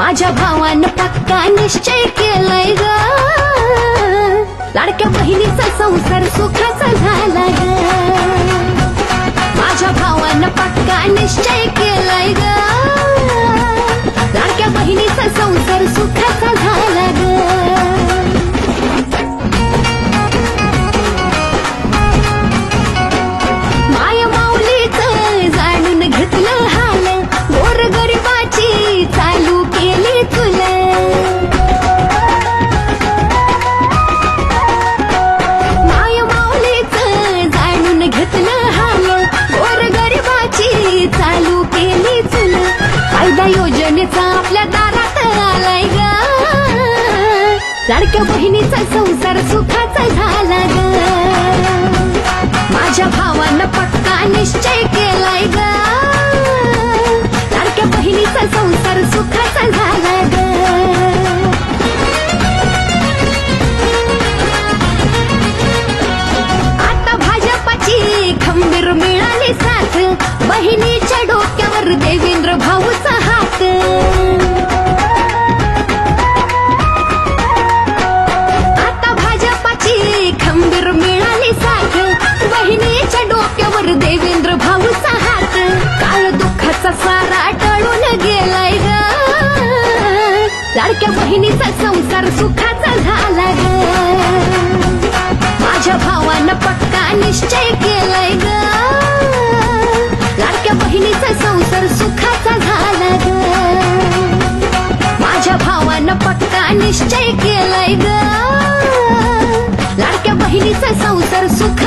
माझ्या भावानं पक्का निश्चय केलाय ग. लाडक्या बहिणीचा संसार सुखाचा झाला ग योजनेचा आपल्या दारात आलाय ग. लाडक्या बहिणीचा संसार सुखाचा झाला ग. माझ्या भावानं पक्का निश्चय केलाय ग. लाडक्या बहिणीचा संसार सुखाचा झाला ग. आता भाजपाची खंबीर मिळाली साथ. बहिणीच्या डोक्यावर देवी लाडक्या बहिणीचा संसार सुखाचा झाला ग. माझ्या भावानं पक्का निश्चय केलाय ग. लाडक्या बहिणीचा संसार सुखाचा झाला ग. माझ्या भावानं पक्का निश्चय केलाय ग. लाडक्या बहिणीचा संसार सुख